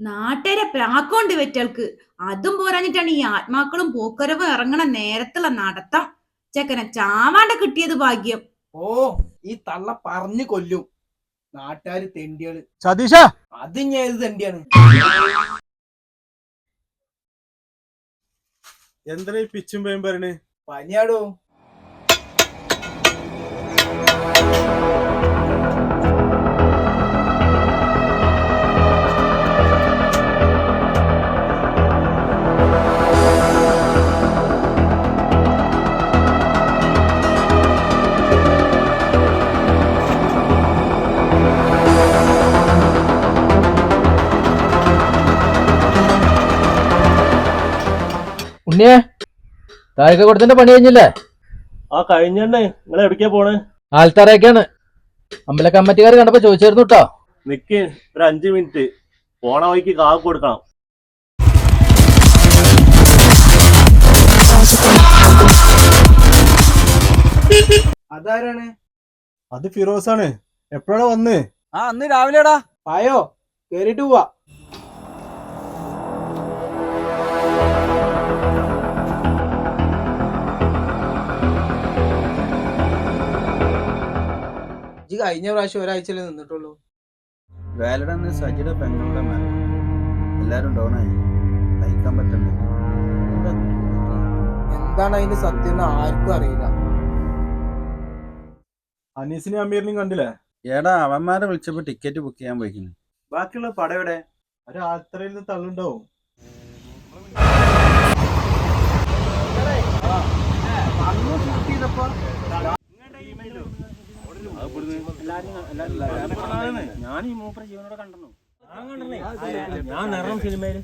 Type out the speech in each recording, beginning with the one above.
നാട്ടുകാരെ പ്രാക്കൊണ്ട് വെറ്റൽക്ക്. അതും പോരാഞ്ഞിട്ടാണ് ഈ ആത്മാക്കളും പോക്കരവും ഇറങ്ങണ നേരത്തുള്ള നടത്തം. ചെക്കനെ ചാവാണ്ട കിട്ടിയത് ഭാഗ്യം. ഓ ഈ തള്ള പറഞ്ഞു കൊല്ലും. നാട്ടുകാര് തെണ്ടിയാണ് സതീഷ അത് ഞാൻ ഏത് തെണ്ടിയാണ്. എന്തിനാ ഈ പിച്ചും പേയും പറയണേ? പനിയാടോ? ഉണ്ണിയെ താഴേക്ക് കൊടുത്തിന്റെ പണി കഴിഞ്ഞില്ലേ? ആ കഴിഞ്ഞണ്ടേ നിങ്ങൾ എവിടേക്കാ പോണേ? ആൽത്തറയൊക്കെയാണ്. അമ്പല കമ്മിറ്റിക്കാർ കണ്ടപ്പോ ചോദിച്ചായിരുന്നു കേട്ടോ നിക്ക് ഒരു അഞ്ചു മിനിറ്റ്. പോണ വഴിക്ക് കാവ് കൊടുക്കണം. അതാരാണ്? അത് ഫിറോസാണ്. എപ്പോഴാണ് വന്ന്? ആ അന്ന് രാവിലെടാ. പായോ? കേറിട്ട് പോവാ. ഇജ്ജ് കഴിഞ്ഞ പ്രാവശ്യം ഒരാഴ്ചയിലേ നിന്നിട്ടുള്ളൂ. വാലഡ് അന്ന് സജിയുടെ പെങ്ങളുടെ എല്ലാരും ഡൗൺ ആയി. തയ്ക്കാൻ പറ്റണ്ടേ? എന്താണ് അതിന്റെ സത്യം എന്ന് ആർക്കും അറിയില്ല. അനീസിനെയും അമീറിനെയും കണ്ടില്ലേ? ഏടാ അവന്മാരെ വിളിച്ചപ്പോ ടിക്കറ്റ് ബുക്ക് ചെയ്യാൻ പോയിക്കുന്നു ബാക്കിയുള്ള പടയുടെ എവിടെ? ഒരു ആൽത്തറയിൽ നിന്ന് തള്ളുണ്ടാവും. ഞാൻ ഈ മൂപ്പര ജീവനോടെ കണ്ടെന്നു ഞാൻ നിറം സിനിമയിൽ.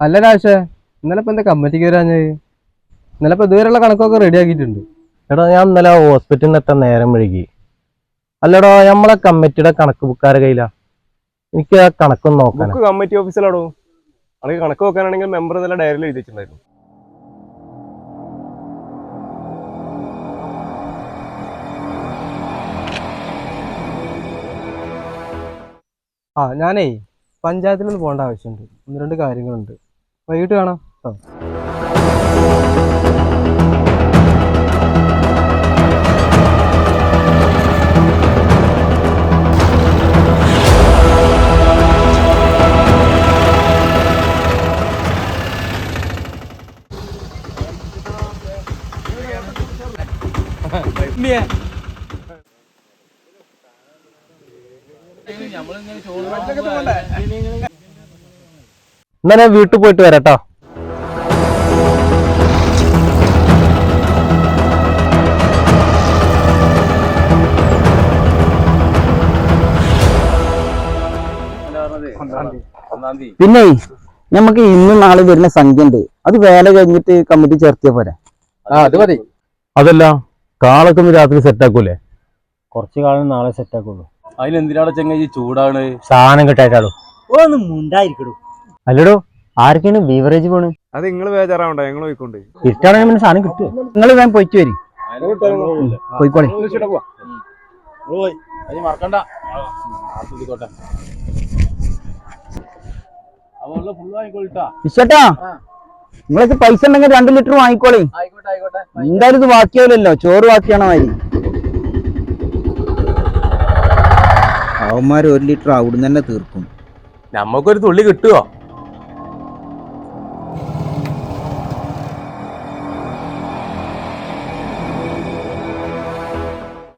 അല്ല രാശേ ഇന്നലെ ഇപ്പൊ എന്താ കമ്മിറ്റിക്ക് വരാഞ്ഞത്? ഇന്നലെ ഇപ്പൊ ഇതുവരെയുള്ള കണക്കൊക്കെ റെഡിയാക്കിയിട്ടുണ്ട് എടാ ഞാൻ ഇന്നലെ ഹോസ്പിറ്റലിൽ നിന്ന് എത്താൻ നേരം വഴുകി അല്ലടോ നമ്മളെ കമ്മിറ്റിയുടെ കണക്ക് ബുക്കാരെ കയ്യിലാ. എനിക്ക് ആ കണക്കൊന്ന് നോക്കാം കമ്മിറ്റി ഓഫീസിലാടോ അല്ലെങ്കിൽ കണക്ക് നോക്കാനാണെങ്കിൽ മെമ്പർ നല്ല ഡയറിയിൽ എഴുതി വെച്ചിട്ടുണ്ടായിരുന്നു ആ ഞാനേ പഞ്ചായത്തിൽ ഒന്ന് പോകേണ്ട ആവശ്യമുണ്ട്. ഒന്ന് രണ്ട് കാര്യങ്ങളുണ്ട്. വൈകിട്ട് കാണാം. കേട്ടോ എന്നാ ഞാൻ വീട്ടിൽ പോയിട്ട് വരാട്ടോ. പിന്നെ നമുക്ക് ഇന്ന് നാളെ വരുന്ന സംഖ്യ ഉണ്ട് അത് വേല കഴിഞ്ഞിട്ട് കമ്മിറ്റി ചേർത്തിയ പോരെ? ആ അത് മതി. അതല്ല കാളൊക്കെ രാത്രി സെറ്റ് ആക്കൂലേ? കുറച്ച് കാലം നാളെ സെറ്റ് അതിലെന്തിനാണ് ചെങ്ങ ഈ ചൂടാണ്. സാധനം കിട്ടായിട്ടാളൂ. ഒന്ന് മുണ്ടായിരിക്കടോ. അല്ലടോ ആർക്കാണ് ബീവറേജ് പോണ്? അത് നിങ്ങൾ ബേജാറാവണ്ട ഞങ്ങൾ പോയിക്കൊണ്ട്. ഇരുട്ടാണെങ്കിൽ പിന്നെ സാധനം കിട്ടും നിങ്ങൾ വേഗം പോയിച്ചു വരും. പോയിക്കോളെ. മറക്കണ്ട വിശ്വട്ടാ നിങ്ങൾക്ക് പൈസ ഉണ്ടെങ്കിൽ രണ്ട് ലിറ്റർ വാങ്ങിക്കോളേ. എന്തായാലും ഇത് ബാക്കിയാവില്ലല്ലോ ചോറ് ബാക്കിയാണോ മാതിരി. അവന്മാർ ഒരു ലിറ്റർ അവിടുന്ന് തന്നെ തീർക്കും. നമുക്കൊരു തുള്ളി കിട്ടുമോ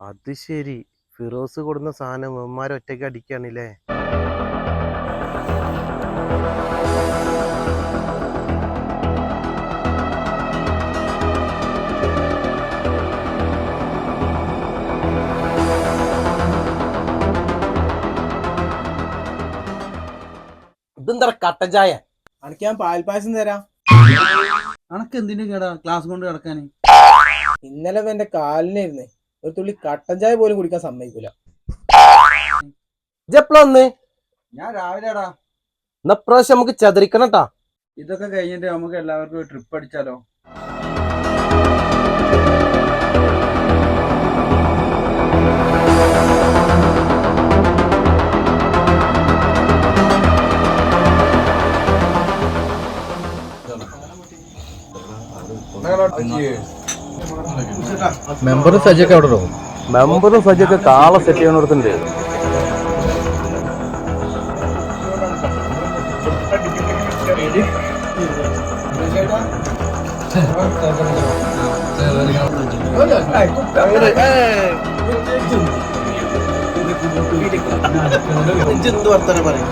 അത് ശരി. ഫിറോസ് കൊടുന്ന സാധനം ഇവന്മാർ ഒറ്റയ്ക്ക് അടിക്കാണില്ലേ ഇതെന്താ കട്ടൻ ചായ അനക്ക് ഞാൻ പാൽപായസം തരാം. അനക്ക് എന്തിനു കേടാ ക്ലാസ് കൊണ്ട് കിടക്കാൻ ഇന്നലെ എന്റെ കാലിനായിരുന്നേ. ഒരു തുള്ളി കട്ടൻ ചായ പോലും കുടിക്കാൻ സമ്മതിക്കൂല. ഇജെപ്പളാ വന്ന്? ഞാൻ രാവിലെടാ. എന്നാ പ്രാവശ്യം നമുക്ക് ചതറിക്കണട്ടാ ഇതൊക്കെ കഴിഞ്ഞിട്ട് നമുക്ക് എല്ലാവർക്കും ട്രിപ്പ് അടിച്ചാലോ? മെമ്പറും സജയൊക്കെ അവിടെ പോകും മെമ്പറും സജയൊക്കെ കാള സെറ്റ് ചെയ്യണോടത്തുണ്ട് എന്ത് പറയും